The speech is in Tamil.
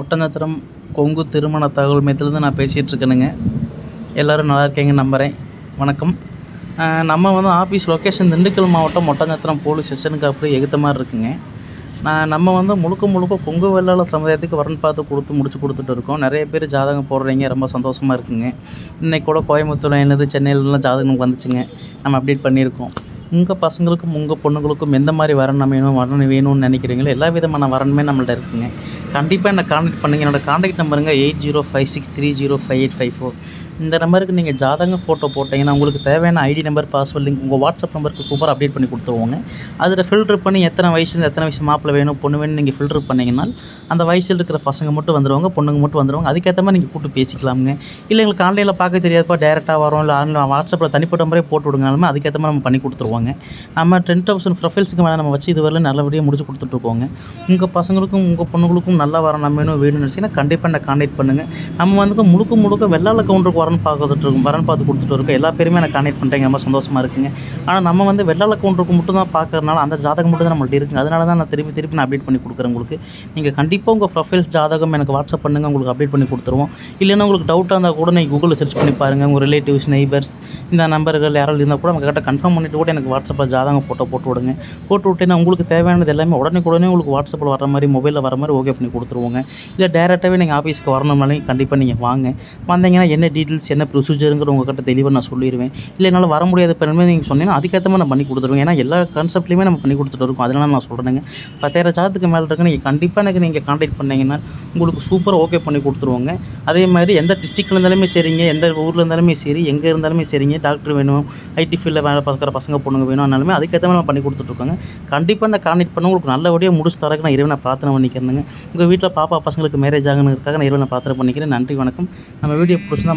ஒட்டஞ்சத்திரம் கொங்கு திருமண தகவல் மையத்துலேருந்து நான் பேசிகிட்டு இருக்கேனுங்க எல்லோரும் நல்லா இருக்கீங்கன்னு நம்புகிறேன் வணக்கம். நம்ம வந்து ஆஃபீஸ் லொக்கேஷன் திண்டுக்கல் மாவட்டம் ஒட்டஞ்சத்திரம் போலீஸ் ஸ்டேஷனுக்கு அப்படி எகுத்த மாதிரி இருக்குங்க. நான் நம்ம வந்து முழுக்க முழுக்க கொங்கு வெள்ளாள சமுதாயத்துக்கு வரன் பார்த்து கொடுத்து முடிச்சு கொடுத்துட்டு இருக்கோம். நிறைய பேர் ஜாதகம் போடுறீங்க. ரொம்ப சந்தோஷமாக இருக்குங்க. இன்றைக்கி கூட கோயம்புத்தூர்லேருந்து சென்னையிலலாம் ஜாதகம் வந்துச்சுங்க. நம்ம அப்டேட் பண்ணியிருக்கோம். உங்கள் பசங்களுக்கும் உங்கள் பொண்ணுங்களுக்கும் எந்த மாதிரி வரன் வேணும் வரணும் வேணும்னு நினைக்கிறீங்களோ எல்லா விதமான வரனுமே நம்மள்ட்ட இருக்குங்க. கண்டிப்பாக என்னை காண்டாக்ட் பண்ணுங்கள் என்னோடய contact நம்பருங்க eight zero five six three zero five eight five four இந்த நம்பருக்கு நீங்கள் ஜாதகம் ஃபோட்டோ போட்டிங்கன்னா உங்களுக்கு தேவையான ஐடி நம்பர் பாஸ்வேர்ட் லிங்க் உங்கள் வாட்ஸ்அப் நம்பருக்கு சூப்பராக அப்டேட் பண்ணி கொடுத்துருவோங்க. அதில் ஃபில்ட்ரு பண்ணி எத்தனை வயசுலேருந்து எத்தனை வயசு மாப்பிள்ளை வேணும் பொண்ணு வேணும் நீங்கள் ஃபில்ட்ரு பண்ணிங்கன்னா அந்த வயசில் இருக்கிற பசங்க மட்டும் வந்துடுவாங்க பொண்ணுங்க மட்டும் வந்துடுவாங்க அதுக்கேற்ற மாதிரி நீங்கள் கூப்பிட்டு பேசிக்கலாமுங்க. இல்லை எங்களுக்கு ஆன்லைனில் பார்க்க தெரியாதப்பா டேரெக்டாக வரோம் இல்லை ஆன்லைன் வாட்ஸ்அப்பில் தனிப்பட்ட முறையே போட்டு விடுங்கனாலுமே அதுக்கேற்ற மாதிரி நம்ம பண்ணி கொடுத்துருவாங்க. நம்ம டென் தௌசண்ட் ப்ரொஃபைல்ஸுக்கு மேலே நம்ம வச்சு இதுவரை நல்லபடியாக முடிச்சு கொடுத்துட்ருக்கோங்க உங்கள் பசங்களுக்கும் உங்கள் பொண்ணுங்களுக்கும் நல்லா வர நம்ம வேணும் வேணும்னு நினச்சிங்கன்னா கண்டிப்பாக நான் காண்டாக்ட் பண்ணுங்கள் நம்ம வந்து முழுக்க முழுக்க வெள்ளாள கவுண்டருக்கு வரன் பார்த்துட்டு இருக்கும் வரன் பார்த்து கொடுத்துட்டு இருக்கோம். எல்லா பேருமே எனக்கு கனெக்ட் பண்ணுறீங்க ரொம்ப சந்தோஷமாக இருக்குங்க. ஆனால் நம்ம வந்து வெள்ளாள கவுண்டருக்கு மட்டும் தான் பார்க்கறதுனால அந்த ஜாதகம் மட்டும் தான் நம்மள்ட்ட இருக்குங்க அதனால தான் நான் திருப்பி திருப்பி நான் அப்டேட் பண்ணி கொடுக்குறேன் உங்களுக்கு. நீங்கள் கண்டிப்பாக உங்கள் ப்ரொஃபைல்ஸ் ஜாதகம் எனக்கு வாட்ஸ்அப் பண்ணுங்கள் உங்களுக்கு அப்டேட் பண்ணி கொடுத்துருவோம். இல்லைன்னா உங்களுக்கு டவுட்டாக இருந்தால் கூட நீங்கள் கூகுளில் சர்ச் பண்ணி பாருங்கள் உங்கள் ரிலேட்டிவ்ஸ் நெய்பர்ஸ் இந்த நம்பர்கள் யாராவது இருந்தால் கூட நம்ம கிட்ட கன்ஃபார்ம் பண்ணிவிட்டு கூட எனக்கு வாட்ஸ்அப்பில் ஜாதகம் ஃபோட்டோ போட்டு விடுங்க. போட்டு விட்டேன்னா உங்களுக்கு தேவையானது எல்லாமே உடனே உடனே உங்களுக்கு வாட்ஸ்அப்பில் வர மாதிரி மொபைலில் வர மாதிரி ஓகே பண்ணி கொடுத்துருவோங்க. இல்லை டேரெக்டாகவே நீங்கள் ஆஃபீஸ்க்கு வரணும்னாலே கண்டிப்பாக நீங்கள் வாங்க. வந்தீங்கன்னா என்ன டீட்டெயில்ஸ் என்ன ப்ரொசீஜருங்கிற உங்கள்கிட்ட தெளிவாக நான் சொல்லிடுவேன் இல்லை என்னால் வர முடியாத பெருமை நீங்கள் சொன்னீங்கன்னா அதுக்கேற்ற மாதிரி நான் பண்ணி கொடுத்துருவேன். ஏன்னா எல்லா கான்செப்ட்லையுமே நம்ம பண்ணி கொடுத்துட்டு இருக்கோம். அதனால நான் சொல்கிறேங்க பத்தாயிரம் சாதத்துக்கு மேலே இருக்கு நீங்கள் கண்டிப்பாக எனக்கு நீங்கள் காண்டாக்ட் பண்ணிங்கன்னா உங்களுக்கு சூப்பராக ஓகே பண்ணி கொடுத்துருவோங்க. அதே மாதிரி எந்த டிஸ்ட்ரிக்டில் இருந்தாலுமே சரிங்க எந்த ஊரில் இருந்தாலுமே சரி எங்கே இருந்தாலுமே சரிங்க. டாக்டர் வேணும் ஐடி ஃபீல்டில் வேலை பார்க்குற பசங்க பொண்ணுங்க வேணும்னாலுமே அதுக்கேற்ற மாதிரி நான் பண்ணி கொடுத்துட்ருக்கோங்க கண்டிப்பாக நான் காண்டாக்ட் பண்ண உங்களுக்கு நல்லபடியாக முடிச்சு தரக்கு நான் இறைவனை பிரார்த்தனை பண்ணிக்கிறேனுங்க. உங்கள் வீட்டில் பாப்பா பசங்களுக்கு மேரேஜ் ஆகணுங்கிறதுக்காக நான் இறைவனை பிரார்த்தனை பண்ணிக்கிறேன். நன்றி வணக்கம். நம்ம வீடியோ பிடிச்சிருந்தா